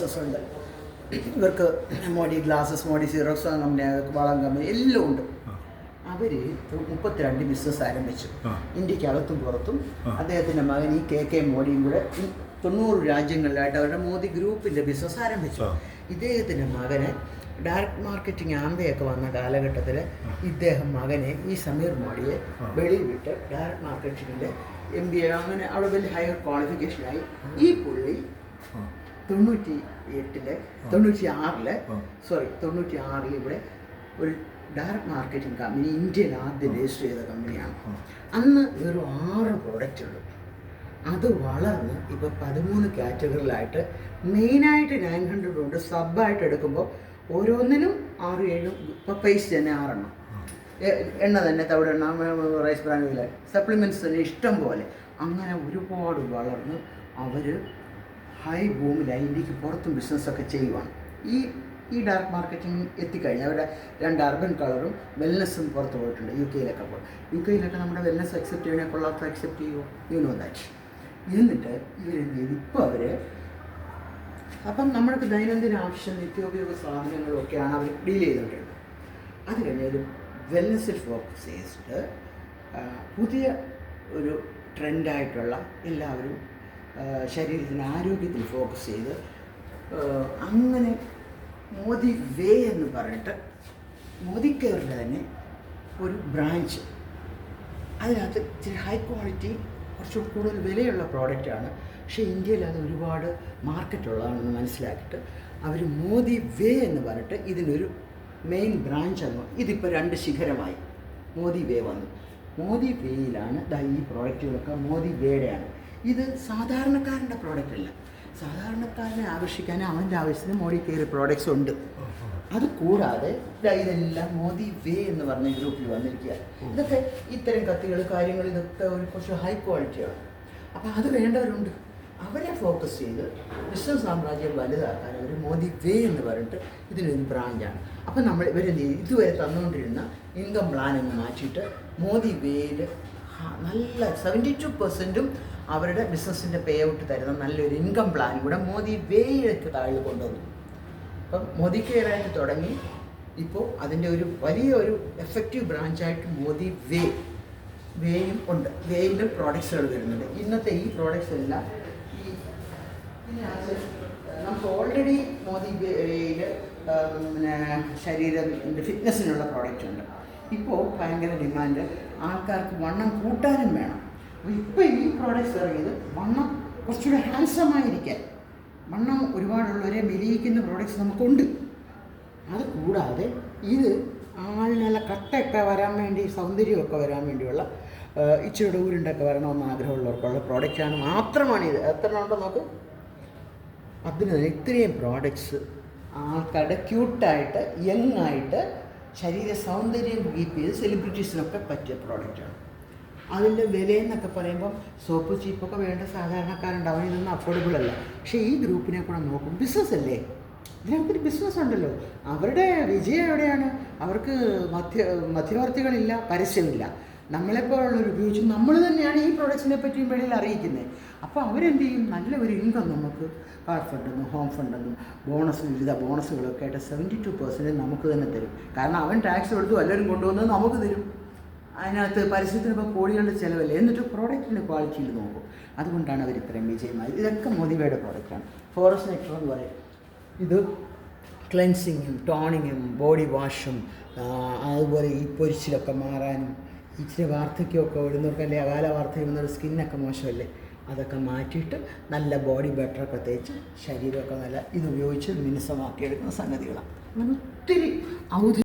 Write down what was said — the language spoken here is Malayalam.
ബിസിനസ്സുണ്ട് ഇവർക്ക് Modi glasses Modi xerox company വളം കമ്പനി എല്ലാം ഉണ്ട് അവർ മുപ്പത്തിരണ്ട് ബിസിനസ് ആരംഭിച്ചു. ഇന്ത്യക്കകത്തും പുറത്തും. അദ്ദേഹത്തിന്റെ മകൻ ഈ കെ കെ മോഡിയും കൂടെ തൊണ്ണൂറ് രാജ്യങ്ങളിലായിട്ട് അവരുടെ മോദി ഗ്രൂപ്പിന്റെ ബിസിനസ് ആരംഭിച്ചു. ഇദ്ദേഹത്തിന്റെ മകന് ഡയറക്ട് മാർക്കറ്റിംഗ് ആംബയൊക്കെ വന്ന കാലഘട്ടത്തിൽ ഇദ്ദേഹം മകനെ ഈ സമീർ മോഡിയെ. വെളിയിൽ വിട്ട് ഡയറക്ട് മാർക്കറ്റിങ്ങിന്റെ എം ബി എ അങ്ങനെ അവിടെ വലിയ ഹയർ ക്വാളിഫിക്കേഷനായി ഈ പുള്ളി. തൊണ്ണൂറ്റി എട്ടിൽ തൊണ്ണൂറ്റി ആറിൽ സോറി തൊണ്ണൂറ്റി ആറിൽ ഇവിടെ ഒരു ഡയറക്ട് മാർക്കറ്റിംഗ് കമ്പനി ഇന്ത്യയിൽ ആദ്യം രജിസ്റ്റർ ചെയ്ത കമ്പനിയാണ് അന്ന് വെറും ആറ് പ്രോഡക്റ്റ് ഉള്ളൂ. അത് വളർന്ന് ഇപ്പോൾ പതിമൂന്ന് കാറ്റഗറിയിലായിട്ട് മെയിനായിട്ട് നയൻ ഹൺഡ്രഡ് ഉണ്ട് സബായിട്ട് എടുക്കുമ്പോൾ ഓരോന്നിനും ആറ് ഏഴും ഇപ്പോൾ പൈസ തന്നെ ആറെണ്ണം. എണ്ണ തന്നെ തവിടെ എണ്ണ റൈസ് ബ്രാൻഡിലെ സപ്ലിമെന്റ്സ് തന്നെ ഇഷ്ടം പോലെ. അങ്ങനെ ഒരുപാട് വളർന്ന് അവർ ഹൈ ബൂമിലായി ഇന്ത്യയ്ക്ക് പുറത്തും ബിസിനസ്സൊക്കെ ചെയ്യുവാണ്. ഈ ഈ ഡയറക്ട് മാർക്കറ്റിംഗ് എത്തിക്കഴിഞ്ഞാൽ അവരുടെ രണ്ട് അർബൻ കളറും വെൽനെസ്സും പുറത്ത് പോയിട്ടുണ്ട് യു കെയിലൊക്കെ പോയി യു കെയിലൊക്കെ നമ്മുടെ വെൽനെസ് അക്സെപ്റ്റ് ചെയ്യണേ കൊള്ളാത്ത അക്സെപ്റ്റ് ചെയ്യുമോ യു നോ ദാറ്റ് എന്നിട്ട് ഇവരെന്ത് ചെയ്തു? ഇപ്പോൾ അവർ അപ്പം നമ്മൾക്ക് ദൈനംദിന ആവശ്യം നിത്യോപയോഗ സാധനങ്ങളും ഒക്കെയാണ് അവർ ഡീൽ ചെയ്തുകൊണ്ടിരുന്നത്. അത് കഴിഞ്ഞാലും വെൽനെസ്സിൽ ഫോക്കസ് ചെയ്തിട്ട് പുതിയ ഒരു ട്രെൻഡായിട്ടുള്ള എല്ലാവരും ശരീരത്തിന് ആരോഗ്യത്തിൽ ഫോക്കസ് ചെയ്ത് അങ്ങനെ മോദി വേ എന്ന് പറഞ്ഞിട്ട് മോദി തന്നെ ഒരു ബ്രാഞ്ച് അതിനകത്ത് ഇച്ചിരി ഹൈ ക്വാളിറ്റി കുറച്ച് കൂടുതൽ വിലയുള്ള പ്രോഡക്റ്റാണ് പക്ഷേ ഇന്ത്യയിൽ അത് ഒരുപാട് മാർക്കറ്റുള്ളതാണെന്ന് മനസ്സിലാക്കിയിട്ട് അവർ മോദി വേ എന്ന് പറഞ്ഞിട്ട് ഇതിനൊരു മെയിൻ ബ്രാഞ്ച് ആണ് ഇതിപ്പോൾ രണ്ട് ശിഖരമായി. മോദി വേ വന്നു. മോദി വേയിലാണ് ഈ പ്രോഡക്റ്റുകളൊക്കെ മോദി വേയുടെയാണ്. ഇത് സാധാരണക്കാരന്റെ പ്രോഡക്റ്റ് അല്ല. സാധാരണക്കാരനെ ആകർഷിക്കാൻ അവന്റെ ആവശ്യത്തിന് മോഡി കയറി പ്രോഡക്റ്റ്സ് ഉണ്ട്. അത് കൂടാതെ ഇതെല്ലാം മോദി വേ എന്ന് പറഞ്ഞ ഗ്രൂപ്പിൽ വന്നിരിക്കുക. ഇതൊക്കെ ഇത്തരം കത്തികൾ കാര്യങ്ങൾ ഇതൊക്കെ ഒരു കുറച്ച് ഹൈ ക്വാളിറ്റിയാണ് അപ്പോൾ അത് വേണ്ടവരുണ്ട്. അവരെ ഫോക്കസ് ചെയ്ത് ബിസിനസ് സാമ്രാജ്യം വലുതാക്കാൻ അവർ മോദി വേ എന്ന് പറഞ്ഞിട്ട് ഇതിനൊരു ബ്രാഞ്ചാണ് അപ്പം നമ്മൾ ചെയ്യും? ഇതുവരെ തന്നുകൊണ്ടിരുന്ന ഇൻകം പ്ലാൻ എന്ന് മാറ്റിയിട്ട് മോദി വേയിൽ നല്ല സെവന്റി ടു പെർസെന്റും അവരുടെ ബിസിനസ്സിന്റെ പേ ഔട്ട് തരുന്ന നല്ലൊരു ഇൻകം പ്ലാൻ കൂടെ മോദി വേയിലേക്ക് താഴെ കൊണ്ടുവന്നു. അപ്പം മോദി കെയറായിട്ട് തുടങ്ങി. ഇപ്പോൾ അതിന്റെ ഒരു വലിയ ഒരു എഫക്റ്റീവ് ബ്രാഞ്ചായിട്ട് മോദി വേ വേയും ഉണ്ട്. വേയിലും പ്രോഡക്ട്സുകൾ വരുന്നുണ്ട്. ഇന്നത്തെ ഈ പ്രോഡക്ട്സ് എല്ലാം ഈ നമുക്ക് ഓൾറെഡി മോദി വേയിൽ പിന്നെ ശരീരത്തിന്റെ ഫിറ്റ്നസ്സിനുള്ള പ്രോഡക്റ്റ് ഉണ്ട്. ഇപ്പോൾ ഭയങ്കര ഡിമാൻഡ് ആൾക്കാർക്ക് വണ്ണം കൂട്ടാനും വേണം. ഇപ്പോൾ ഈ പ്രോഡക്റ്റ്സ് ഇറങ്ങിയത് വണ്ണം കുറച്ചുകൂടെ ഹാൻസമായിരിക്കാൻ വണ്ണം ഒരുപാടുള്ളവരെ മെലിയിക്കുന്ന പ്രോഡക്റ്റ്സ് നമുക്കുണ്ട്. അത് കൂടാതെ ഇത് ആളിനല്ല നല്ല കട്ടയൊക്കെ വരാൻ വേണ്ടി സൗന്ദര്യമൊക്കെ വരാൻ വേണ്ടിയുള്ള ഇച്ചിരിയുടെ ഊരുണ്ടൊക്കെ വരണമെന്ന് ആഗ്രഹമുള്ളവർക്കുള്ള പ്രോഡക്റ്റാണ് മാത്രമാണ് ഇത്. എത്ര ഉണ്ടോ നോക്ക്? അതിന് ഇത്രയും പ്രോഡക്റ്റ്സ് ആൾക്കാരുടെ ക്യൂട്ടായിട്ട് യങ് ആയിട്ട് ശരീര സൗന്ദര്യം കീപ്പ് ചെയ്ത് സെലിബ്രിറ്റീസിനൊക്കെ പറ്റിയ പ്രോഡക്റ്റാണ് അതിന്റെ വിലയെന്നൊക്കെ പറയുമ്പം സോപ്പ് ചീപ്പൊക്കെ വേണ്ട സാധാരണക്കാരുണ്ടാവും. ഇതൊന്നും അഫോർഡബിൾ അല്ല. പക്ഷേ ഈ ഗ്രൂപ്പിനെ കൂടെ നോക്കും. ബിസിനസ് അല്ലേ? ഇതിനകത്തൊരു ബിസിനസ് ഉണ്ടല്ലോ. അവരുടെ വിജയം എവിടെയാണ്? അവർക്ക് മധ്യ മധ്യവർത്തികളില്ല പരസ്യമില്ല. നമ്മളെപ്പോലുള്ളവർ ഉപയോഗിച്ച് നമ്മൾ തന്നെയാണ് ഈ പ്രോഡക്ട്സിനെ പറ്റിയും വെളിയിൽ അറിയിക്കുന്നത് അപ്പോൾ അവരെന്ത് ചെയ്യും? നല്ല ഒരു ഇൻകം നമുക്ക്. കാർ ഫണ്ടെന്നും ഹോം ഫണ്ടെന്നും ബോണസ് വിവിധ ബോണസുകളൊക്കെ ആയിട്ട് സെവന്റി ടു പെർസെന്റ് നമുക്ക് തന്നെ തരും. കാരണം അവൻ ടാക്സ് കൊടുത്തു എല്ലാവരും കൊണ്ടുവന്നത് നമുക്ക് തരും. അതിനകത്ത് പരസ്യത്തിന് ഇപ്പോൾ കോടികളുടെ ചിലവല്ലേ? എന്നിട്ട് പ്രോഡക്റ്റിന്റെ ക്വാളിറ്റിയിൽ നോക്കും. അതുകൊണ്ടാണ് അവർ ഇത്രയും വിജയമായത്. ഇതൊക്കെ മോദിവയുടെ പ്രോഡക്റ്റാണ് ഫോറസ്റ്റ് നെക്ടർ എന്ന് പറയും. ഇത് ക്ലെൻസിങ്ങും ടോണിങ്ങും ബോഡി വാഷും അതുപോലെ ഈ പൊരിച്ചിലൊക്കെ മാറാനും ഇച്ചിരി വാർദ്ധക്യമൊക്കെ വരുന്നവർക്ക് അല്ലെങ്കിൽ അകാല വാർദ്ധക്യം വരുന്നവരുടെ സ്കിന്നൊക്കെ മോശമല്ലേ? അതൊക്കെ മാറ്റിയിട്ട് നല്ല ബോഡി ബട്ടറൊക്കെ തേച്ച് ശരീരമൊക്കെ നല്ല ഇത് ഉപയോഗിച്ച് മിനുസമാക്കിയെടുക്കുന്ന സംഗതികളാണ്. അങ്ങനെ ഒത്തിരി ഔദ